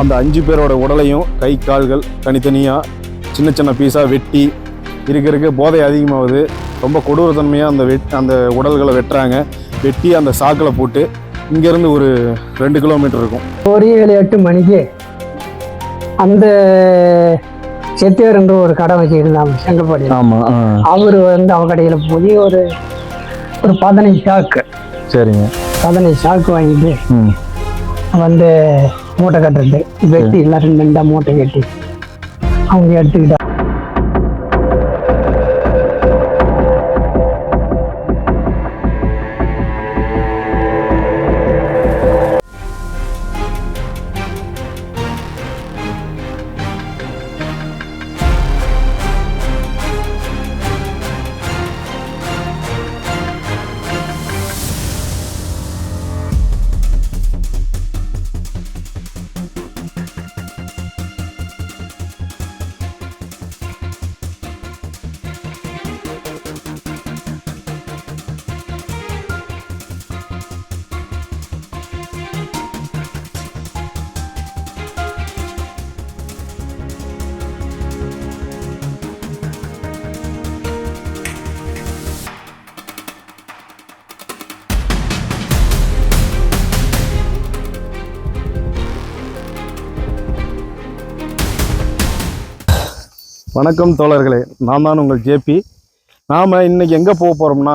அந்த அஞ்சு பேரோட உடலையும் கை கால்கள் தனித்தனியாக சின்ன சின்ன பீஸாக வெட்டி இருக்க இருக்க போதை அதிகமாகுது. ரொம்ப கொடூரத்தன்மையாக அந்த வெட் அந்த உடல்களை வெட்டுறாங்க. வெட்டி அந்த சாக்கில் போட்டு இங்கேருந்து ஒரு ரெண்டு கிலோமீட்டர் இருக்கும். ஒரு ஏழு எட்டு மணிக்கு அந்த செட்டியார் என்ற ஒரு கடை வச்சுருந்தாங்க செங்கப்பாடியில் ஆமாம் அவர் வந்து அவன் கடையில் போய் ஒரு ஒரு பதினஞ்சு சாக்கு. சரிங்க. பதினஞ்சு சாக்கு வாங்கிட்டு வந்து மூட்டை கட்டுறது. வெட்டி எல்லாம் ரெண்டு ரெண்டா மூட்டை கட்டி. அவங்க எடுத்துக்கிட்டா. வணக்கம் தோழர்களே நான் தான் உங்கள் ஜேபி நாம் இன்றைக்கி எங்கே போக போகிறோம்னா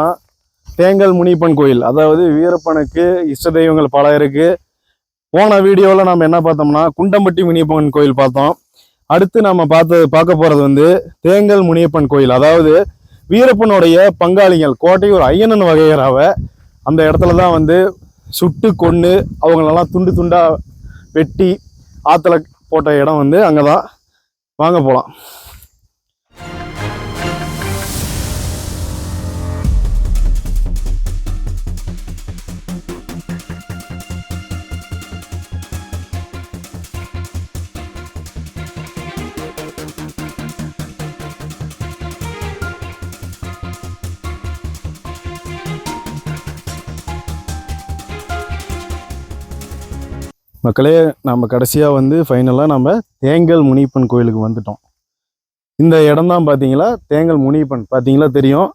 தேங்கல் முனியப்பன் கோயில் அதாவது வீரப்பனுக்கு இஷ்ட தெய்வங்கள் பல இருக்குது போன வீடியோவில் நம்ம என்ன பார்த்தோம்னா குண்டம்பட்டி முனியப்பன் கோயில் பார்த்தோம். அடுத்து நம்ம பார்த்து பார்க்க போகிறது வந்து தேங்கல் முனியப்பன் கோயில் அதாவது வீரப்பனுடைய பங்காளிகள் கோட்டையூர் ஐயனன் வகையராவை அந்த இடத்துல தான் வந்து சுட்டு கொன்று அவங்களெல்லாம் துண்டு துண்டாக வெட்டி ஆற்றுல போட்ட இடம் வந்து அங்கே தான் வாங்க போகலாம் மக்களே நம்ம கடைசியாக வந்து ஃபைனலாக நம்ம தேங்கல் முனியப்பன் கோயிலுக்கு வந்துட்டோம். இந்த இடம் தான் பார்த்தீங்களா தேங்கல் முனியப்பன். பார்த்தீங்களா தெரியும்.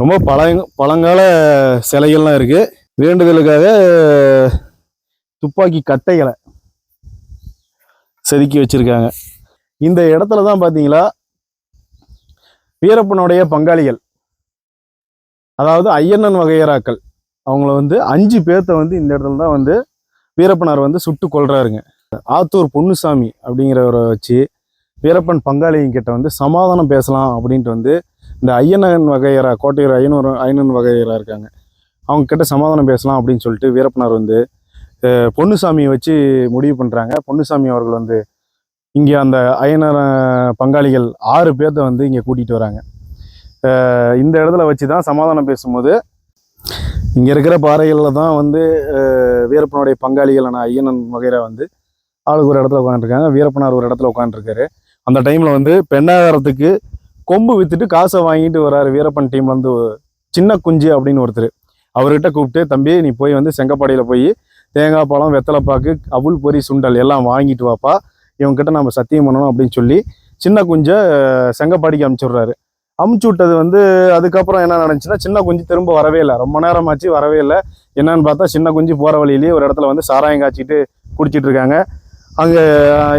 ரொம்ப பழங்க பழங்கால சிலைகள்லாம் இருக்குது வேண்டுதலுக்காக துப்பாக்கி கட்டைகளை செதுக்கி வச்சுருக்காங்க. இந்த இடத்துல தான் பார்த்தீங்களா வீரப்பனுடைய பங்காளிகள் அதாவது ஐயண்ணன் வகையராக்கள் அவங்கள வந்து அஞ்சு பேர்த்த வந்து இந்த இடத்துல தான் வந்து வீரப்பனார் வந்து சுட்டு கொள்றாருங்க ஆத்தூர் பொன்னுசாமி அப்படிங்கிறவரை வச்சு வீரப்பன் பங்காளியும் கிட்ட வந்து சமாதானம் பேசலாம் அப்படின்ட்டு வந்து இந்த ஐயனன் வகையரா கோட்டையர் ஐயனூர் ஐயனன் வகையரா இருக்காங்க. அவங்க கிட்ட சமாதானம் பேசலாம் அப்படின்னு சொல்லிட்டு வீரப்பனார் வந்து பொன்னுசாமியை வச்சு முடிவு பண்ணுறாங்க பொன்னுசாமி அவர்கள் வந்து இங்கே அந்த ஐயனர் பங்காளிகள் ஆறு பேர்த்த வந்து இங்கே கூட்டிகிட்டு வராங்க. இந்த இடத்துல வச்சு தான் சமாதானம் பேசும்போது இங்கே இருக்கிற பாறைகளில் தான் வந்து வீரப்பனுடைய பங்காளிகளான ஐயனன் வகைரா வந்து ஆளுக்கு ஒரு இடத்துல உட்காந்துருக்காங்க வீரப்பனார் ஒரு இடத்துல உட்காந்துருக்காரு அந்த டைமில் வந்து பெண்ணாகரத்துக்கு கொம்பு விற்றுட்டு காசை வாங்கிட்டு வர்றாரு வீரப்பன் டீம்லேருந்து சின்ன குஞ்சு அப்படின்னு ஒருத்தர். அவர்கிட்ட கூப்பிட்டு தம்பி நீ போய் வந்து செங்கப்பாடியில் போய் தேங்காய் பழம் வெத்தலைப்பாக்கு அவுள் பொரி சுண்டல் எல்லாம் வாங்கிட்டு வாப்பா. இவங்ககிட்ட நம்ம சத்தியம் பண்ணணும் அப்படின்னு சொல்லி சின்ன குஞ்சை செங்கப்பாடிக்கு அமுச்சுடுறாரு அமுச்சு விட்டது வந்து அதுக்கப்புறம் என்ன நடந்துச்சுன்னா சின்ன குஞ்சு திரும்ப வரவே இல்லை. ரொம்ப நேரம் ஆச்சு வரவே இல்லை. என்னன்னு பார்த்தா சின்ன குஞ்சு போகிற வழியிலேயே ஒரு இடத்துல வந்து சாராயம் காய்ச்சிட்டு குடிச்சிட்டு இருக்காங்க. அங்கே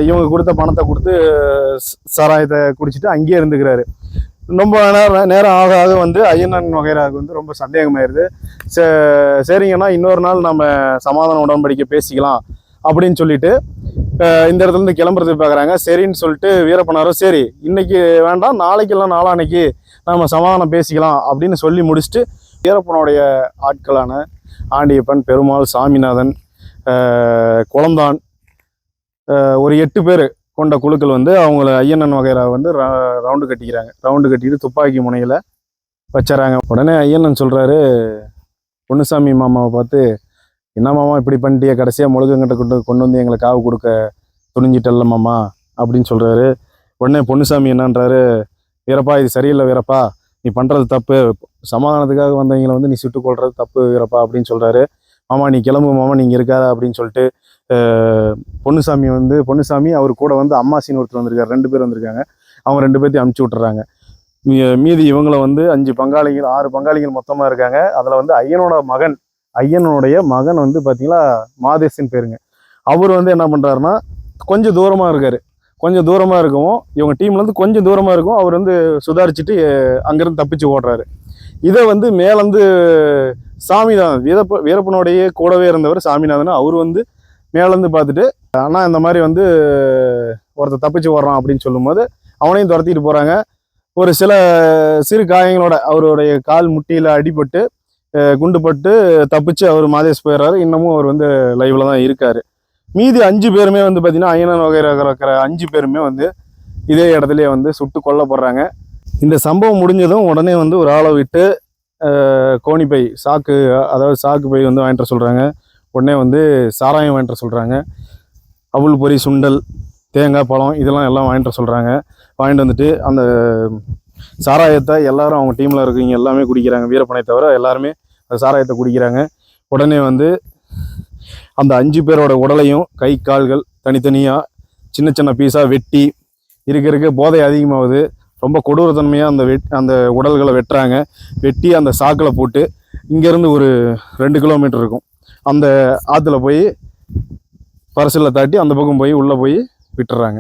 இவங்க கொடுத்த பணத்தை கொடுத்து சாராயத்தை குடிச்சிட்டு அங்கேயே இருந்துக்கிறாரு. ரொம்ப நேரம் நேரம் ஆக ஆக வந்து ஐயனன் வகைராவுக்கு வந்து ரொம்ப சந்தேகமாயிருது. சே- இன்னொரு நாள் நம்ம சமாதான உடன்படிக்கை பேசிக்கலாம் அப்படின்னு சொல்லிட்டு இந்த இடத்துல இருந்து கிளம்புறதுக்கு பார்க்குறாங்க. சரின்னு சொல்லிட்டு வீரப்பனாரும் சரி இன்னைக்கு வேண்டாம் நாளைக்கெல்லாம் நாளானைக்கு நாளான்னைக்கு நம்ம சமாதானம் பேசிக்கலாம் அப்படின்னு சொல்லி முடிச்சுட்டு வீரப்பனுடைய ஆட்களான ஆண்டியப்பன் பெருமாள் சாமிநாதன் குளந்தான் குளம்தான் ஒரு எட்டு பேர் கொண்ட குழுக்கள் வந்து அவங்கள ஐயனன் வகையில வந்து ரவுண்டு கட்டிக்கிறாங்க. ரவுண்டு கட்டிட்டு துப்பாக்கி முனையில் வச்சுறாங்க. உடனே ஐயனன் சொல்கிறாரு பொன்னுசாமி மாமாவை பார்த்து என்ன மாமா இப்படி பண்ணிட்டிய? கடைசியாக முழுகங்கிட்ட கொண்டு கொண்டு வந்து எங்களை காவு கொடுக்க துணிஞ்சிட்டல்ல மாமா அப்படின்னு சொல்கிறாரு உடனே பொன்னுசாமி என்னன்றாரு வீரப்பா இது சரியில்லை வீரப்பா. நீ பண்ணுறது தப்பு. சமாதானத்துக்காக வந்தவங்களை வந்து நீ சுட்டு கொள்வது தப்பு வீரப்பா அப்படின்னு சொல்கிறாரு மாமா நீ கிளம்பு மாமா நீங்கள் இருக்காத அப்படின்னு சொல்லிட்டு பொன்னுசாமி வந்து பொன்னுசாமி அவர் கூட வந்து அம்மாசின்னு ஒருத்தர் வந்திருக்காரு. ரெண்டு பேர் வந்திருக்காங்க. அவங்க ரெண்டு பேர்த்தையும் அமுச்சு விட்டுறாங்க. மீ- மீதி இவங்களை வந்து அஞ்சு பங்காளிகள் ஆறு பங்காளிகள் மொத்தமாக இருக்காங்க. அதில் வந்து ஐயனோட மகன் ஐயனுடைய மகன் வந்து பார்த்தீங்கன்னா மாதேசன் பேருங்க. அவர் வந்து என்ன பண்ணுறாருன்னா கொஞ்சம் தூரமாக இருக்கார். கொஞ்சம் தூரமாக இருக்கவும் இவங்க டீம்லேருந்து கொஞ்சம் தூரமாக இருக்கும் அவர் வந்து சுதாரிச்சுட்டு அங்கேருந்து தப்பிச்சு ஓடுறாரு. இதை வந்து மேலேருந்து சாமிநாதன் வீரப்ப வீரப்பனுடைய கூடவே இருந்தவர் சாமிநாதன். அவர் வந்து மேலேருந்து பார்த்துட்டு அண்ணா இந்த மாதிரி வந்து ஒருத்தர் தப்பிச்சு ஓடுறான் அப்படின்னு சொல்லும்போது அவனையும் துரத்திட்டு போகிறாங்க ஒரு சில சிறு காயங்களோட அவருடைய கால் முட்டியில் அடிபட்டு குண்டுபட்டு தப்பிச்சு அவர் மாதேஷ் போயிடுறாரு. இன்னமும் அவர் வந்து லைவில் தான் இருக்கார். மீதி அஞ்சு பேருமே வந்து பார்த்தீங்கன்னா ஐயனன் வகையில் இருக்கிற அஞ்சு பேருமே வந்து இதே இடத்துலையே வந்து சுட்டு கொல்லப்படுறாங்க. இந்த சம்பவம் முடிஞ்சதும் உடனே வந்து ஒரு ஆளை விட்டு கோணிப்பை சாக்கு அதாவது சாக்கு பை வந்து வாங்கிட்டு வர சொல்கிறாங்க உடனே வந்து சாராயம் வாங்கிட்டு சொல்கிறாங்க அவுள் பொரி சுண்டல் தேங்காய் பழம் இதெல்லாம் எல்லாம் வாங்கிட்டு வர சொல்கிறாங்க வாங்கிட்டு வந்துட்டு அந்த சாராயத்தை எல்லாரும் அவங்க டீமில் இருக்கவங்க எல்லாமே குடிக்கிறாங்க. வீரப்பனை தவிர எல்லாருமே அந்த சாராயத்தை குடிக்கிறாங்க. உடனே வந்து அந்த அஞ்சு பேரோட உடலையும் கை கால்கள் தனித்தனியாக சின்ன சின்ன பீஸாக வெட்டி இருக்க இருக்க போதை அதிகமாகுது. ரொம்ப கொடூரத்தன்மையாக அந்த வெட் அந்த உடல்களை வெட்டுறாங்க. வெட்டி அந்த சாக்கில் போட்டு இங்கேருந்து ஒரு ரெண்டு கிலோமீட்டர் இருக்கும். அந்த ஆற்றுல போய் பரிசில் தாட்டி அந்த பக்கம் போய் உள்ளே போய் விட்டுறாங்க.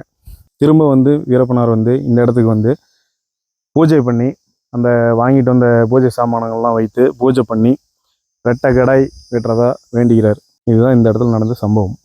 திரும்ப வந்து வீரப்பனார் வந்து இந்த இடத்துக்கு வந்து பூஜை பண்ணி அந்த வாங்கிட்டு வந்த பூஜை சாமானங்கள்லாம் வைத்து பூஜை பண்ணி ரெட்டை கடாய் வெட்டுறதா வேண்டுகிறார். இதுதான் இந்த இடத்துல நடந்த சம்பவம்.